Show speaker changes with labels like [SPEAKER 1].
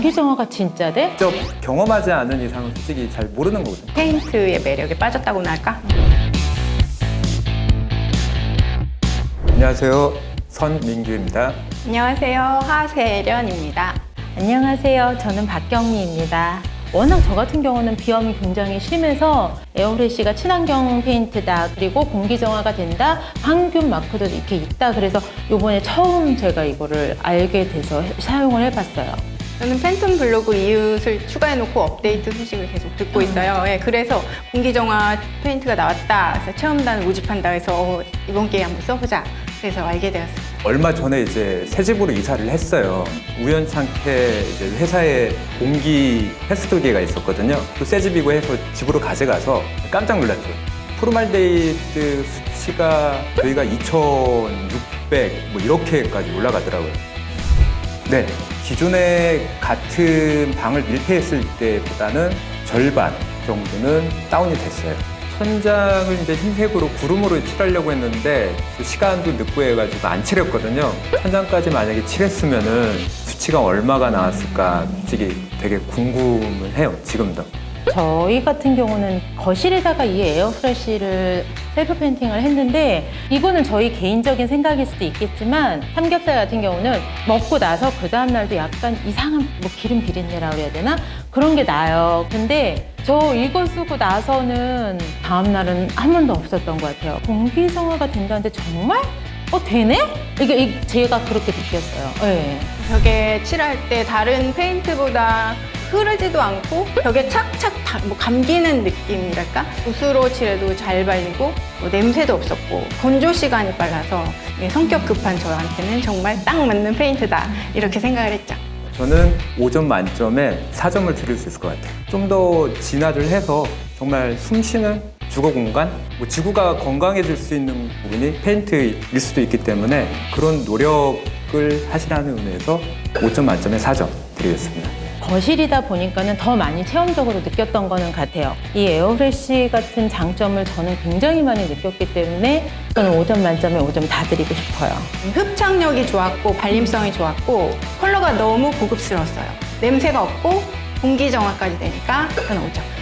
[SPEAKER 1] 공기 정화가 진짜 돼?
[SPEAKER 2] 직접 경험하지 않은 이상은 솔직히 잘 모르는 거거든요.
[SPEAKER 3] 페인트의 매력에 빠졌다고나 할까?
[SPEAKER 2] 안녕하세요. 선민규입니다.
[SPEAKER 3] 안녕하세요. 하세련입니다.
[SPEAKER 1] 안녕하세요. 저는 박경미입니다. 워낙 저 같은 경우는 비염이 굉장히 심해서 에어프레쉬가 친환경 페인트다. 그리고 공기 정화가 된다. 항균 마크도 이렇게 있다. 그래서 이번에 처음 제가 이거를 알게 돼서 해- 사용을 해봤어요.
[SPEAKER 3] 저는 팬톤 블로그 이웃을 추가해놓고 업데이트 소식을 계속 듣고 있어요. 예, 그래서 공기정화 페인트가 나왔다. 그래서 체험단 모집한다 해서 어, 이번 기회에 한번 써보자. 그래서 알게 되었어요.
[SPEAKER 2] 얼마 전에 이제 새 집으로 이사를 했어요. 우연찮게 이제 회사에 공기 테스트기가 있었거든요. 또 새 집이고 해서 집으로 가져가서 깜짝 놀랐죠. 포르말데이드 수치가 저희가 2,600 뭐 이렇게까지 올라가더라고요. 네, 기존에 같은 방을 밀폐했을 때보다는 절반 정도는 다운이 됐어요. 천장을 이제 흰색으로 구름으로 칠하려고 했는데 또 시간도 늦고 해가지고 안 칠했거든요. 천장까지 만약에 칠했으면은 수치가 얼마가 나왔을까 솔직히 되게 궁금을 해요, 지금도.
[SPEAKER 1] 저희 같은 경우는 거실에다가 이 에어프레쉬를 셀프 페인팅을 했는데 이거는 저희 개인적인 생각일 수도 있겠지만 삼겹살 같은 경우는 먹고 나서 그 다음날도 약간 이상한 뭐 기름 비린내라 그래야 되나? 그런 게 나요. 근데 저 이거 쓰고 나서는 다음날은 한 번도 없었던 것 같아요. 공기 정화가 된다는데 정말? 어, 되네? 이게, 제가 그렇게 느꼈어요. 네.
[SPEAKER 3] 벽에 칠할 때 다른 페인트보다 흐르지도 않고 벽에 착착 다- 뭐 감기는 느낌이랄까? 붓으로 칠해도 잘 발리고 뭐 냄새도 없었고 건조 시간이 빨라서 성격 급한 저한테는 정말 딱 맞는 페인트다 이렇게 생각을 했죠.
[SPEAKER 2] 저는 5점 만점에 4점을 드릴 수 있을 것 같아요. 좀 더 진화를 해서 정말 숨쉬는 주거 공간, 뭐 지구가 건강해질 수 있는 부분이 페인트일 수도 있기 때문에 그런 노력을 하시라는 의미에서 5점 만점에 4점 드리겠습니다.
[SPEAKER 1] 거실이다 보니까는 더 많이 체험적으로 느꼈던 거는 같아요. 이 에어프레쉬 같은 장점을 저는 굉장히 많이 느꼈기 때문에 저는 5점 만점에 5점 다 드리고 싶어요.
[SPEAKER 3] 흡착력이 좋았고 발림성이 좋았고 컬러가 너무 고급스러웠어요. 냄새가 없고 공기 정화까지 되니까 저는 5점.